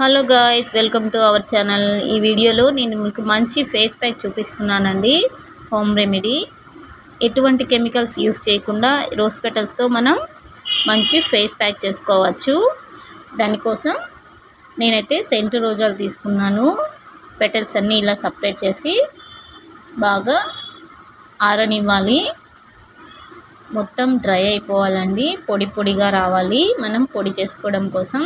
Hello guys welcome to our channel ఈ వీడియోలో నేను మీకు మంచి ఫేస్ ప్యాక్ చూపిస్తున్నానండి. హోమ్ రెమెడీ ఎటువంటి కెమికల్స్ యూస్ చేయకుండా రోజ్ పెటల్స్తో మనం మంచి ఫేస్ ప్యాక్ చేసుకోవచ్చు. దానికోసం నేనైతే సెంటు రోజాలు తీసుకున్నాను. పెటల్స్ అన్నీ ఇలా సపరేట్ చేసి బాగా ఆరనివ్వాలి. మొత్తం డ్రై అయిపోవాలండి. పొడి పొడిగా రావాలి. మనం పొడి చేసుకోవడం కోసం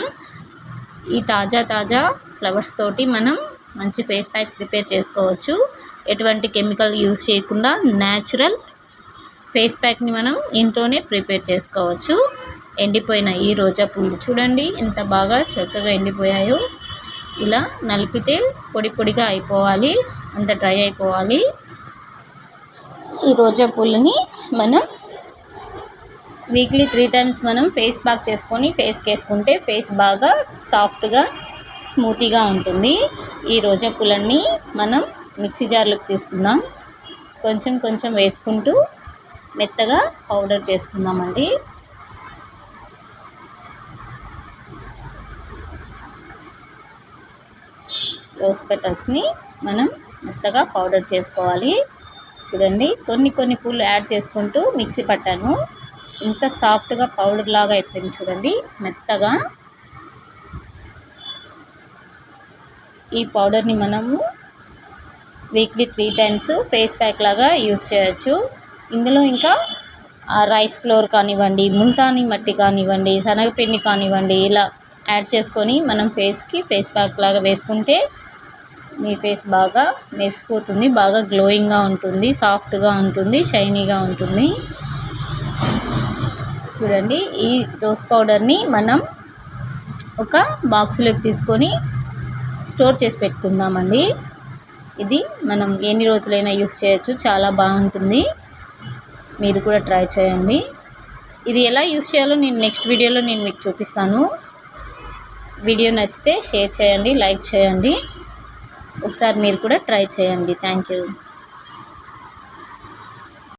ఈ తాజా తాజా ఫ్లవర్స్ తోటి మనం మంచి ఫేస్ ప్యాక్ ప్రిపేర్ చేసుకోవచ్చు. ఎటువంటి కెమికల్ యూజ్ చేయకుండా న్యాచురల్ ఫేస్ ప్యాక్ని మనం ఇంట్లోనే ప్రిపేర్ చేసుకోవచ్చు. ఎండిపోయిన ఈ రోజా పూలు చూడండి ఎంత బాగా చక్కగా ఎండిపోయాయో. ఇలా నలిపితే పొడి పొడిగా అయిపోవాలి అంత డ్రై అయిపోవాలి. ఈ రోజా పూలని మనం వీక్లీ త్రీ టైమ్స్ మనం ఫేస్ ప్యాక్ చేసుకొని ఫేస్కి వేసుకుంటే ఫేస్ బాగా సాఫ్ట్గా స్మూతీగా ఉంటుంది. ఈ రోజా పూలన్నీ మనం మిక్సీ జార్లోకి తీసుకుందాం. కొంచెం కొంచెం వేసుకుంటూ మెత్తగా పౌడర్ చేసుకుందామండి. రోజ్ పెటల్స్ని మనం మెత్తగా పౌడర్ చేసుకోవాలి. చూడండి కొన్ని కొన్ని పూలు యాడ్ చేసుకుంటూ మిక్సీ పట్టాను. ఇంకా సాఫ్ట్గా పౌడర్ లాగా అయిపోయింది చూడండి మెత్తగా. ఈ పౌడర్ని మనము weekly three times face pack లాగా యూస్ చేయొచ్చు. ఇందులో ఇంకా రైస్ ఫ్లోర్ కానివ్వండి ముంతాని మట్టి కానివ్వండి శనగపిండి కానివ్వండి ఇలా యాడ్ చేసుకొని మనం ఫేస్కి ఫేస్ ప్యాక్ లాగా వేసుకుంటే మీ ఫేస్ బాగా మెరిసిపోతుంది బాగా గ్లోయింగ్గా ఉంటుంది సాఫ్ట్గా ఉంటుంది షైనీగా ఉంటుంది. చూడండి. ఈ రోజ్ పౌడర్ని మనం ఒక బాక్స్లోకి తీసుకొని స్టోర్ చేసి పెట్టుకుందామండి. ఇది మనం ఎన్ని రోజులైనా యూస్ చేయొచ్చు. చాలా బాగుంటుంది. మీరు కూడా ట్రై చేయండి. ఇది ఎలా యూస్ చేయాలో నేను నెక్స్ట్ వీడియోలో నేను మీకు చూపిస్తాను. వీడియో నచ్చితే షేర్ చేయండి లైక్ చేయండి. ఒకసారి మీరు కూడా ట్రై చేయండి. Thank you.